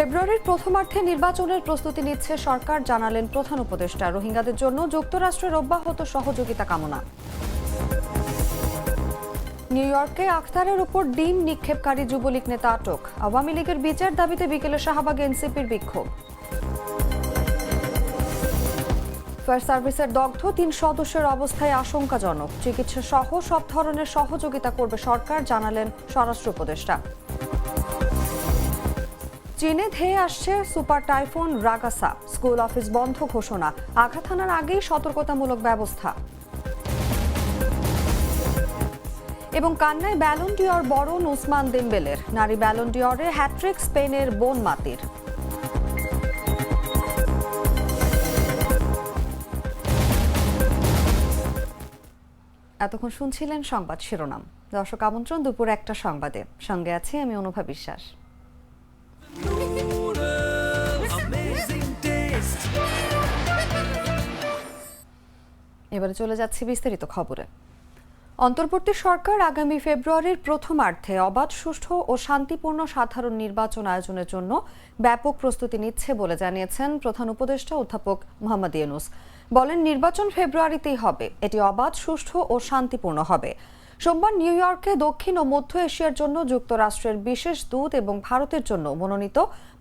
ফেব্রুয়ারির প্রথমার্ধে নির্বাচনের প্রস্তুতি নিচ্ছে সরকার, জানালেন প্রধান উপদেষ্টা। রোহিঙ্গাদের জন্য যুক্তরাষ্ট্রের অব্যাহত সহযোগিতা কামনা। নিউ ইয়র্কে আখতারের উপর ডিম নিক্ষেপকারী যুবলীগ নেতা আটক। আওয়ামী লীগের বিচার দাবিতে বিকেলে শাহবাগে এনসিপির বিক্ষোভ। ফায়ার সার্ভিসের দগ্ধ তিন সদস্যের অবস্থায় আশঙ্কাজনক। চিকিৎসা সহ সব ধরনের সহযোগিতা করবে সরকার, জানালেন স্বরাষ্ট্র উপদেষ্টা। চীনে ধেয়ে আসছে super typhoon Ragasa. School office বন্ধ ঘোষণা। আঘাত হানার আগেই সতর্কতামূলক ব্যবস্থা। এবং কান্নায় ব্যালন ডিওর বরণ উসমান দেমবেলের। নারী ব্যালন ডিওরে হ্যাট্রিক স্পেনের বোন মাতির। এতক্ষণ শুনছিলেন সংবাদ শিরোনাম। দর্শক আমন্ত্রণ দুপুর একটা সংবাদে। সঙ্গে আছি আমি অনুভা বিশ্বাস. এবারে চলে যাচ্ছি বিস্তারিত খবরে। অন্তর্বর্তী সরকার আগামী ফেব্রুয়ারির প্রথমার্ধে অবাধ, সুষ্ঠু ও শান্তিপূর্ণ সাধারণ নির্বাচন আয়োজনের জন্য ব্যাপক প্রস্তুতি নিচ্ছে বলে জানিয়েছেন প্রধান উপদেষ্টা অধ্যাপক মোহাম্মদ ইউনুস। বলেন, নির্বাচন ফেব্রুয়ারিতেই হবে। এটি অবাধ, সুষ্ঠু ও শান্তিপূর্ণ হবে। সোমবার নিউ ইয়র্কে দক্ষিণ ও মধ্য এশিয়ার জন্য যুক্তরাষ্ট্রের বিশেষ দূত এবং ভারতের জন্য মনোনীত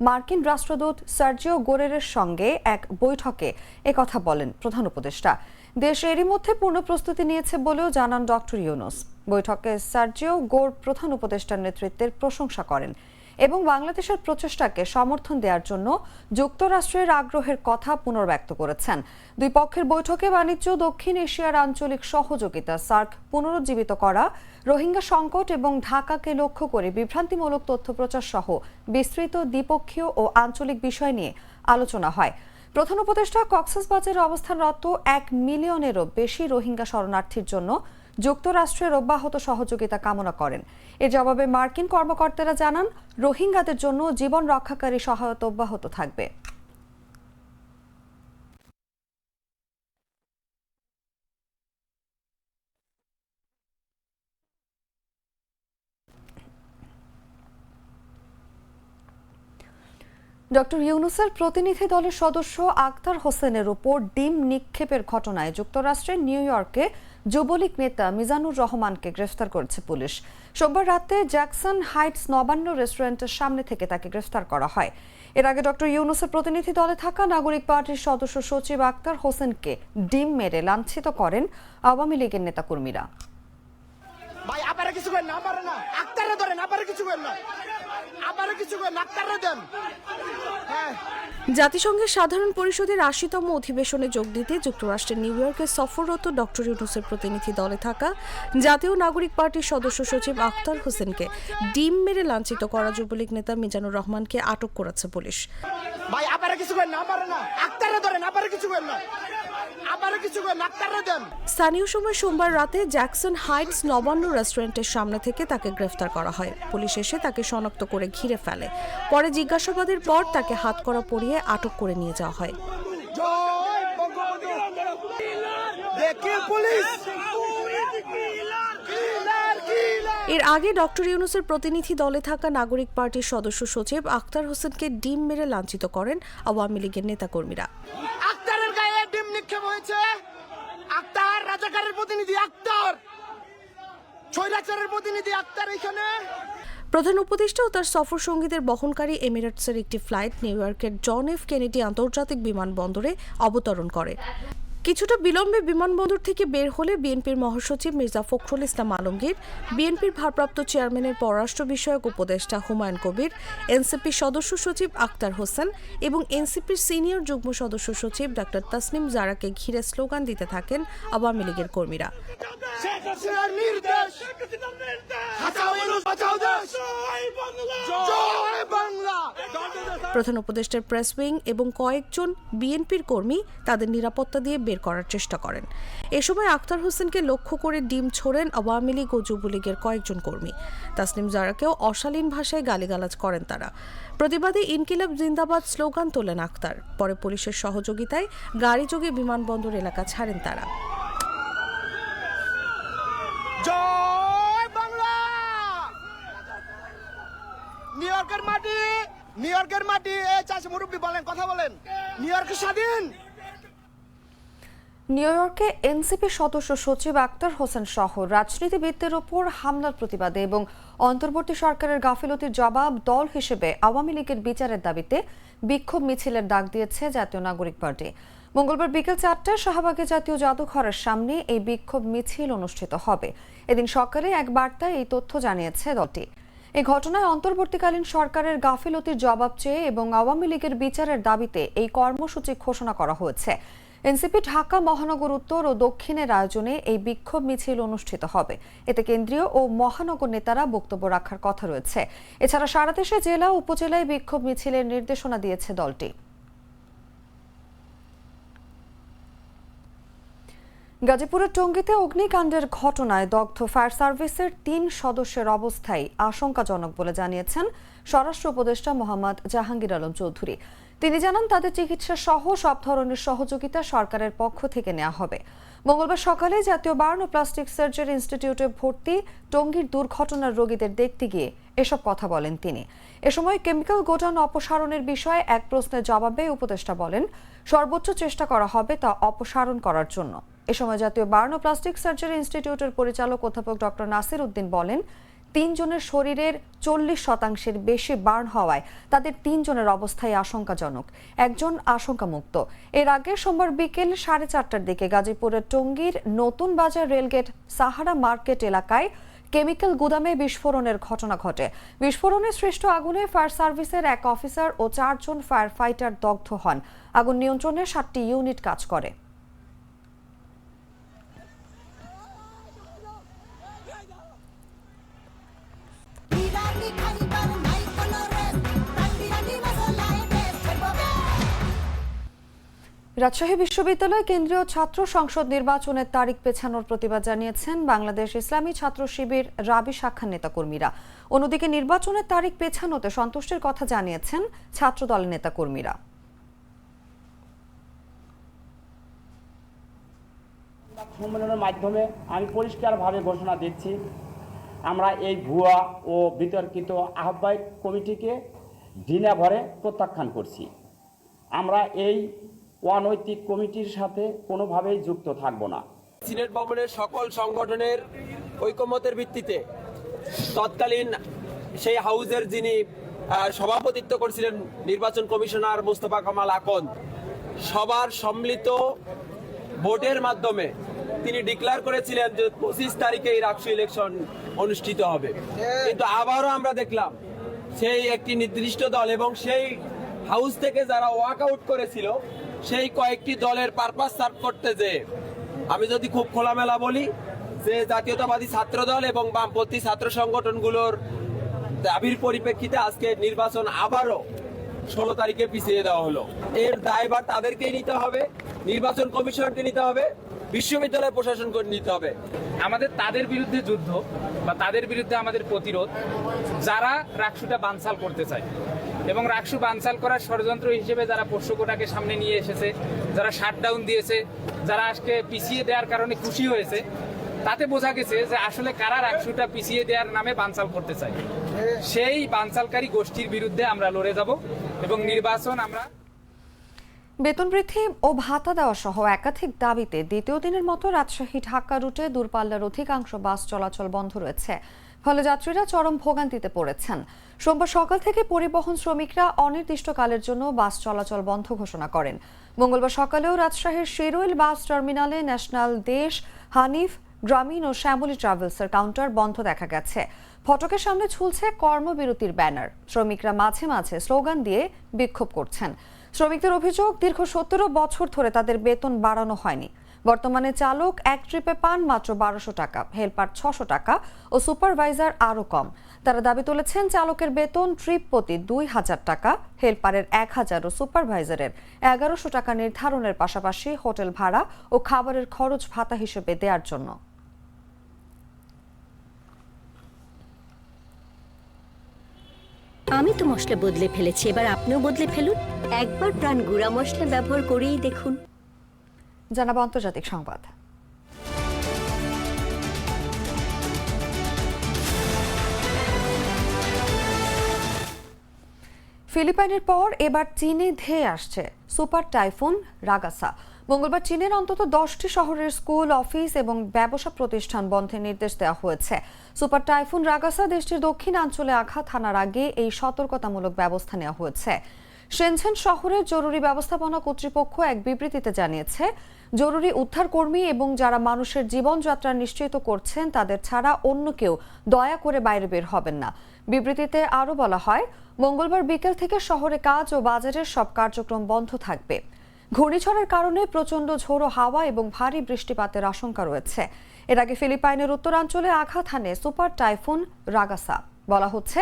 মার্কিন রাষ্ট্রদূত সার্জিও গোরেরের সঙ্গে এক বৈঠকে একথা বলেন প্রধান উপদেষ্টা। দেশ এরই মধ্যে পূর্ণ প্রস্তুতি নিয়েছে বলেও জানান ডক্টর ইউনুস। বৈঠকে সার্জিও গোর প্রধান উপদেষ্টার নেতৃত্বের প্রশংসা করেন। এবং বাংলাদেশের প্রচেষ্টাকে সমর্থন দেওয়ার জন্য যুক্তরাষ্ট্রের আগ্রহের কথা পুনর্ব্যক্ত করেছেন। দুই পক্ষের বৈঠকে বাণিজ্য, দক্ষিণ এশিয়ার আঞ্চলিক সহযোগিতা, সার্ক পুনরুজ্জীবিত করা, রোহিঙ্গা সংকট এবং ঢাকাকে লক্ষ্য করে বিভ্রান্তিমূলক তথ্য প্রচার সহ বিস্তৃত দ্বিপক্ষীয় ও আঞ্চলিক বিষয় নিয়ে আলোচনা হয়। প্রধান উপদেষ্টা কক্সবাজারে অবস্থানরত এক মিলিয়নেরও বেশি রোহিঙ্গা শরণার্থীর জন্য যুক্তরাষ্ট্রের অব্যাহত সহযোগিতা কামনা করেন। এর জবাবে মার্কিন কর্মকর্তারা জানান, রোহিঙ্গাদের জন্য জীবন রক্ষাকারী সহায়তা অব্যাহত থাকবে। ডক্টর ইউনুসের প্রতিনিধি দলের সদস্য আক্তার হোসেনের উপর ডিম নিক্ষেপের ঘটনায় যুক্তরাষ্ট্রের নিউ ইয়র্কে যুবলীগ নেতা মিজানুর রহমানকে গ্রেফতার করেছে পুলিশ। সোমবার রাতে জ্যাকসন হাইটস নবান্ন রেস্টুরেন্টের সামনে থেকে তাকে গ্রেফতার করা হয়। এর আগে ডক্টর ইউনুসের প্রতিনিধি দলে থাকা নাগরিক পার্টির সদস্য সচিব আক্তার হোসেনকে ডিম মেরে লাঞ্ছিত করেন আওয়ামী লীগের নেতাকর্মীরা। না। কিছু দেন। হ্যাঁ। জাতিসংঘের সাধারণ পরিষদের আশিতম অধিবেশনে যোগ দিতে যুক্তরাষ্ট্রের নিউ ইয়র্কে সফররত ডক্টর ইউনুসের প্রতিনিধি দলে থাকা জাতীয় নাগরিক পার্টির সদস্য সচিব আখতার হোসেনকে ডিম মেরে লাঞ্ছিত করা যুবলীগ নেতা মিজানুর রহমানকে আটক করেছে পুলিশ। ভাই আপারে কিছু করেন না না। ধরেন আপারে কিছু করেন না। কিছু দেন। স্থানীয় সময় সোমবার রাতে জ্যাকসন হাইটস নবান্ন রেস্টুরেন্টের সামনে থেকে তাকে গ্রেফতার করা হয়। পুলিশ এসে তাকে শনাক্ত করে ঘিরে ফেলে। পরে জিজ্ঞাসাবাদের পর তাকে হাত করা পরিয়ে আটক করে নিয়ে যাওয়া হয়। পুলিশ? এর আগে ডক্টর ইউনুসের প্রতিনিধি দলে থাকা নাগরিক পার্টির সদস্য সচিব আখতার হোসেনকে ডিম মেরে লাঞ্ছিত করেন আওয়ামী লীগের নেতাকর্মীরা। হয়েছে। আক্তার, রাজাকারের প্রতিনিধি আক্তার। ছয়রাচারের প্রতিনিধি আক্তার এখানে। প্রধান উপদেষ্টা ও তার সফর সঙ্গীদের বহনকারী এমিরেটসের একটি ফ্লাইট নিউ ইয়র্কের জন এফ কেনেডি আন্তর্জাতিক বিমানবন্দরে অবতরণ করে। কিছুটা বিলম্বে বিমানবন্দর থেকে বের হলে বিএনপির মহাসচিব মির্জা ফখরুল ইসলাম আলমগীর, বিএনপির ভারপ্রাপ্ত চেয়ারম্যানের পররাষ্ট্র বিষয়ক উপদেষ্টা হুমায়ুন কবির, এনসিপির সদস্য সচিব আক্তার হোসেন এবং এনসিপির সিনিয়র যুগ্ম সদস্য সচিব ডাক্তার তাসনিম জারাকে ঘিরে স্লোগান দিতে থাকেন আওয়ামী লীগের কর্মীরা। নির্দেশ। প্রধান উপদেষ্টার প্রেস উইং এবং কয়েকজন বিএনপির কর্মী তাদের নিরাপত্তা দিয়ে বের করার চেষ্টা করেন। এ সময় আখতার হোসেনকে লক্ষ্য করে ডিম ছোড়েন আওয়ামী লীগ ও যুবলীগের কয়েকজন কর্মী। তাসনিম জারাকেও অশালীন ভাষায় গালিগালাজ করেন তারা। প্রতিবাদে ইনকিলাব জিন্দাবাদ স্লোগান তোলেন আক্তার পরে পুলিশের সহযোগিতায় গাড়িযোগে বিমানবন্দর এলাকা ছাড়েন তারা। জয় বাংলা! নিউ ইয়র্কের মাটি, নিউ ইয়র্কের মাটি। এ চাষি মুরব্বী বলেন, কথা বলেন। নিউ ইয়র্ক স্বাধীন। নিউ ইয়র্কে এনসিপি সদস্য সচিব আক্তার হোসেন সহ রাজনীতিবিদদের ওপর হামলার প্রতিবাদে এবং অন্তর্বর্তী সরকারের গাফিলতির জবাব দল হিসেবে আওয়ামী লীগের বিচারের দাবিতে বিক্ষোভ মিছিলের ডাক দিয়েছে জাতীয় নাগরিক পার্টি। মঙ্গলবার বিকেল চারটায় শাহবাগে জাতীয় জাদুঘরের সামনে এই বিক্ষোভ মিছিল অনুষ্ঠিত হবে। এদিন সকালে এক বার্তায় এই তথ্য জানিয়েছে দলটি। এই ঘটনায় অন্তর্বর্তীকালীন সরকারের গাফিলতির জবাব চেয়ে এবং আওয়ামী লীগের বিচারের দাবিতে এই কর্মসূচি ঘোষণা করা হয়েছে। এনসিপি ঢাকা, মহানগর উত্তর ও দক্ষিণের আয়োজনে এই বিক্ষোভ মিছিল অনুষ্ঠিত হবে। এতে কেন্দ্রীয় ও মহানগর নেতারা বক্তব্য রাখার কথা রয়েছে। এছাড়া সারা দেশে জেলা, উপজেলায় বিক্ষোভ মিছিলের নির্দেশনা দিয়েছে দলটি। গাজীপুরের টঙ্গীতে অগ্নিকাণ্ডের ঘটনায় দগ্ধ ফায়ার সার্ভিসের তিন সদস্যের অবস্থায় আশঙ্কাজনক বলে জানিয়েছেন স্বরাষ্ট্র উপদেষ্টা মোহাম্মদ জাহাঙ্গীর আলম চৌধুরী। তিনি জানান, তাদের চিকিৎসা সহ সব ধরনের সহযোগিতা সরকারের পক্ষ থেকে নেওয়া হবে। মঙ্গলবার সকালে জাতীয় বার্ন ও প্লাস্টিক সার্জারি ইনস্টিটিউটে ভর্তি টঙ্গীর দুর্ঘটনার রোগীদের দেখতে গিয়ে এসব কথা বলেন তিনি। এ সময় কেমিক্যাল গোডাউন অপসারণের বিষয়ে এক প্রশ্নের জবাবে উপদেষ্টা বলেন, সর্বোচ্চ চেষ্টা করা হবে তা অপসারণ করার জন্য। এ সময় জাতীয় বার্ন প্লাস্টিক সার্জারি ইনস্টিটিউটের পরিচালক অধ্যাপক ডক্টর নাসির উদ্দিন বলেন, তিনজনের শরীরের চল্লিশ শতাংশের বেশি বার্ন হওয়ায় তাদের তিনজনের অবস্থায় আশঙ্কাজনক। একজন আশঙ্কামুক্ত। এর আগে সোমবার বিকেল সাড়ে চারটার দিকে গাজীপুরের টঙ্গীর Notun Bazar rail gate Sahara market এলাকায় কেমিক্যাল গুদামে বিস্ফোরণের ঘটনা ঘটে। বিস্ফোরণে সৃষ্ট আগুনে ফায়ার সার্ভিসের এক অফিসার ও চারজন ফায়ার ফাইটার দগ্ধ হন। আগুন নিয়ন্ত্রণে সাতটি ইউনিট কাজ করে। রাজশাহী বিশ্ববিদ্যালয় কেন্দ্রীয় ছাত্র সংসদ নির্বাচনের তারিখ পেছানোর প্রতিবাদ জানিয়েছেন বাংলাদেশ ইসলামী ছাত্র শিবির রাবি শাখার নেতাকর্মীরা। অন্যদিকে নির্বাচনের তারিখ পেছানোতে সন্তুষ্টির কথা জানিয়েছেন ছাত্র দলের নেতাকর্মীরা। সম্মেলনের মাধ্যমে আমি পরিষ্কারভাবে ঘোষণা দিচ্ছি, আমরা এই ভুয়া ও বিতর্কিত আহ্বায়ক কমিটিকে ঘৃণা ভরে প্রত্যাখ্যান করছি। আমরা এই অনৈতিক কমিটির সাথে কোনোভাবেই যুক্ত থাকব না। সিনেট ভবনের সকল সংগঠনের ঐকমতের ভিত্তিতে তৎকালীন সেই হাউজের যিনি সভাপতিত্ব করছিলেন নির্বাচন কমিশনার মোস্তফা কামাল আকন সবার সম্মিলিত ভোটের মাধ্যমে তিনি ডিক্লেয়ার করেছিলেন যে পঁচিশ তারিখে এই রাষ্ট্রীয় ইলেকশন অনুষ্ঠিত হবে। কিন্তু আবারও আমরা দেখলাম সেই একটি নির্দিষ্ট দল এবং সেই হাউস থেকে যারা ওয়াক আউট করেছিল সেই কয়েকটি দলের পারপাস সার্ভ করতে যে, আমি যদি খুব খোলামেলা বলি, যে জাতীয়তাবাদী ছাত্র দল এবং বামপন্থী ছাত্র সংগঠনগুলোর দাবির পরিপ্রেক্ষিতে আজকে নির্বাচন আবারও ষোলো তারিখে পিছিয়ে দেওয়া হলো। এর দায়ভার তাদেরকেই নিতে হবে, নির্বাচন কমিশনকে নিতে হবে, বিশ্ববিদ্যালয় প্রশাসনকে নিতে হবে। আমাদের তাদের বিরুদ্ধে যুদ্ধ বা তাদের বিরুদ্ধে আমাদের প্রতিরোধ, যারা রাকসুটা বানসাল করতে চায়। এবং রাকসু বানসাল করার ষড়যন্ত্র হিসেবে যারা পোষ্যকোটাকে সামনে নিয়ে এসেছে, যারা শাটডাউন দিয়েছে, যারা আজকে পিছিয়ে দেওয়ার কারণে খুশি হয়েছে, তাতে বোঝা গেছে যে আসলে কারা রাকসুটা পিছিয়ে দেওয়ার নামে বানসাল করতে চায়। সেই বানসালকারী গোষ্ঠীর বিরুদ্ধে আমরা লড়ে যাব এবং নির্বাচন আমরা বেতন বৃদ্ধি ও ভাতা দেওয়া সহ একাধিক দাবিতে দ্বিতীয় দিনের মতো রাজশাহী ঢাকা রুটে দূরপাল্লার অধিকাংশ বাস চলাচল বন্ধ রয়েছে। ফলে যাত্রীরা চরম ভোগান্তিতে পড়েছেন। সোমবার সকাল থেকে পরিবহন শ্রমিকরা অনির্দিষ্টকালের জন্য বাস চলাচল বন্ধ ঘোষণা করেন। মঙ্গলবার সকালেও রাজশাহীর শিরোইল বাস টার্মিনালে ন্যাশনাল দেশ, হানিফ, গ্রামীণ ও শ্যামলী ট্রাভেলসের কাউন্টার বন্ধ দেখা গেছে। ফটকের সামনে ঝুলছে কর্মবিরতির ব্যানার। শ্রমিকরা মাঝে মাঝে স্লোগান দিয়ে বিক্ষোভ করছেন। শ্রমিকদের অভিযোগ, দীর্ঘ সতেরো বছর ধরে তাদের বেতন বাড়ানো হয়নি। বর্তমানে চালক এক ট্রিপে পান মাত্র বারোশো টাকা, হেলপার ছশো টাকা ও সুপারভাইজার আরও কম। তারা দাবি তুলেছেন, চালকের বেতন ট্রিপ প্রতি দুই হাজার টাকা, হেলপারের এক হাজার ও সুপারভাইজারের এগারোশো টাকা নির্ধারণের পাশাপাশি হোটেল ভাড়া ও খাবারের খরচ ভাতা হিসেবে দেওয়ার জন্য। আমি তো মশলা বদলে ফেলেছি এবার আপনিও বদলে ফেলুন। একবার প্রাণ গুঁড়া মশলা ব্যবহার করেই দেখুন। জানাব আন্তর্জাতিক সংবাদ। ফিলিপাইনের পর এবার চীনে ধেয়ে আসছে সুপার টাইফুন রাগাসা। মঙ্গলবার চীনের অন্তত দশটি শহরের স্কুল, অফিস এবং ব্যবসা প্রতিষ্ঠান বন্ধের নির্দেশ দেওয়া হয়েছে। সুপার টাইফুন রাগাসা দেশটির দক্ষিণাঞ্চলে আঘাত হানার আগে এই সতর্কতামূলক ব্যবস্থা নেওয়া হয়েছে। সেনঝেন শহরের জরুরি ব্যবস্থাপনা কর্তৃপক্ষ এক বিবৃতিতে জানিয়েছে, জরুরি উদ্ধারকর্মী এবং যারা মানুষের জীবনযাত্রা নিশ্চিত করছেন, তাদের ছাড়া অন্য কেউ দয়া করে বাইরে বের হবেন না। বিবৃতিতে আরও বলা হয়, মঙ্গলবার বিকেল থেকে শহরে কাজ ও বাজারের সব কার্যক্রম বন্ধ থাকবে। ঘূর্ণিঝড়ের কারণে প্রচণ্ড ঝোড়ো হাওয়া এবং ভারী বৃষ্টিপাতের আশঙ্কা রয়েছে। এর আগে ফিলিপাইনের উত্তরাঞ্চলে আঘাত হানে সুপার টাইফুন রাগাসা। বলা হচ্ছে,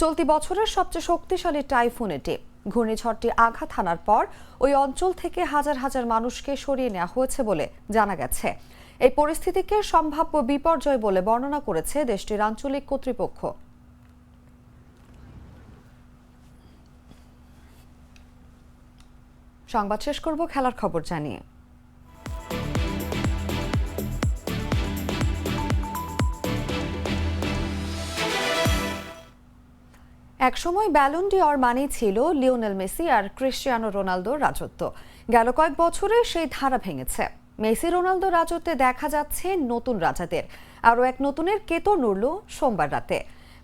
চলতি বছরের সবচেয়ে শক্তিশালী টাইফুন এটি। ঘূর্ণিঝড়টি আঘাত হানার পর ওই অঞ্চল থেকে হাজার হাজার মানুষকে সরিয়ে নেওয়া হয়েছে বলে জানা গেছে। এই পরিস্থিতিকে সম্ভাব্য বিপর্যয় বলে বর্ণনা করেছে দেশটির আঞ্চলিক কর্তৃপক্ষ। সংবাদ শেষ করব, খেলার খবর জানিয়ে। একসময় ব্যালন ডিওর মানেই ছিল লিওনেল মেসি আর ক্রিশ্চিয়ানো রোনালদোর রাজত্ব। গেল কয়েক বছরে সেই ধারা ভেঙেছে। মেসি রোনালদো রাজত্বে দেখা যাচ্ছে নতুন রাজাদের। আরও এক নতুনের কেতো নড়ল সোমবার রাতে।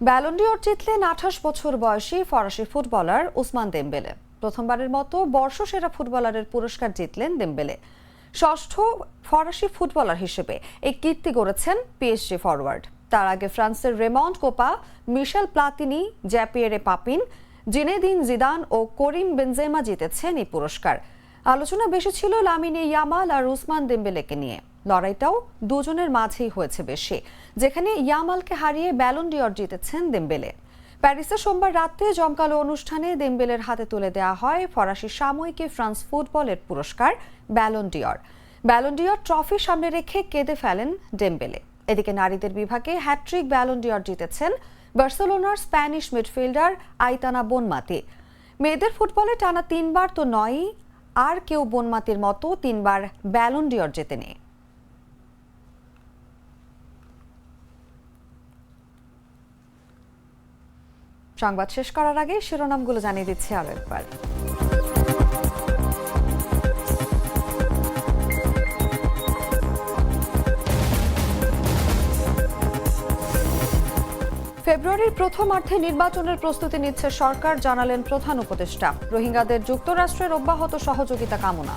ব্যালন ডিওর জিতলেন আঠাশ বছর বয়সী ফরাসি ফুটবলার উসমান দেমবেলে। প্রথমবারের মতো বর্ষসেরা ফুটবলারের পুরস্কার জিতলেন দেমবেলে। ষষ্ঠ ফরাসি ফুটবলার হিসেবে এই কীর্তি গড়েছেন পিএসজি ফরওয়ার্ড। তার আগে ফ্রান্সের Raymond Kopa, Michel Platini, Jean Pierre Papin, Zinedine Zidane ও করিম বেনজেমা জিতেছেন এই পুরস্কার। আলোচনা বেশি ছিল লামিনে ইয়ামাল আর উসমান দেম্বেলেকে নিয়ে। লড়াইটাও দুজনের মাঝেই হয়েছে বেশি, যেখানে ইয়ামালকে হারিয়ে ব্যালন ডিওর জিতেছেন দেম্বেলে। প্যারিসে সোমবার রাতে জমকালো অনুষ্ঠানে দেম্বেলের হাতে তুলে দেওয়া হয় ফরাসি সাময়িকী ফ্রান্স ফুটবলের পুরস্কার Ballon d'Or Ballon d'Or trophy সামনে রেখে কেঁদে ফেলেন ডেম্বেলে এদিকে নারীদের বিভাগে হ্যাট্রিক ব্যালন ডিওর জিতেছেন বার্সেলোনার স্প্যানিশ মিডফিল্ডার আইতানা বনমাতি। মেয়েদের ফুটবলে টানা তিনবার তো নয়ই, আর কেউ বনমাতির মতো তিনবার ব্যালন ডিওর জেতেনি। সংবাদ শেষ করার আগে শিরোনামগুলো জানিয়ে দিচ্ছি আরও একবার। ফেব্রুয়ারির প্রথমার্ধে নির্বাচনের প্রস্তুতি নিচ্ছে সরকার, জানালেন প্রধান উপদেষ্টা। রোহিঙ্গাদের যুক্তরাষ্ট্রের অব্যাহত সহযোগিতা কামনা।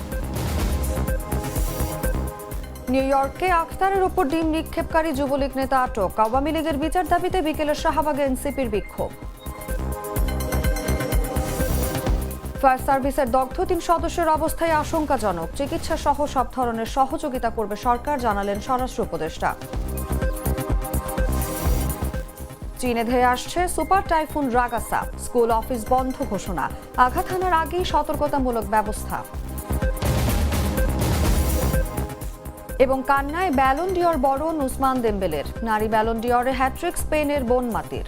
নিউ ইয়র্কে আখতারের ওপর ডিম নিক্ষেপকারী যুবলীগ নেতা আটক। আওয়ামী লীগের বিচার দাবিতে বিকেলে শাহবাগে এনসিপির বিক্ষোভ। ফায়ার সার্ভিসের দগ্ধ তিন সদস্যের অবস্থায় আশঙ্কাজনক। চিকিৎসা সহ সব ধরনের সহযোগিতা করবে সরকার, জানালেন স্বরাষ্ট্র উপদেষ্টা। চীনে ধেয়ে আসছে super typhoon Ragasa, school office বন্ধ ঘোষণা। আঘাত হানার আগেই সতর্কতামূলক ব্যবস্থা। এবং কান্নায় ব্যালন ডিওর বরণ উসমান দেম্বেলের। নারী ব্যালন ডিওরে হ্যাট্রিক স্পেনের বোন মাতির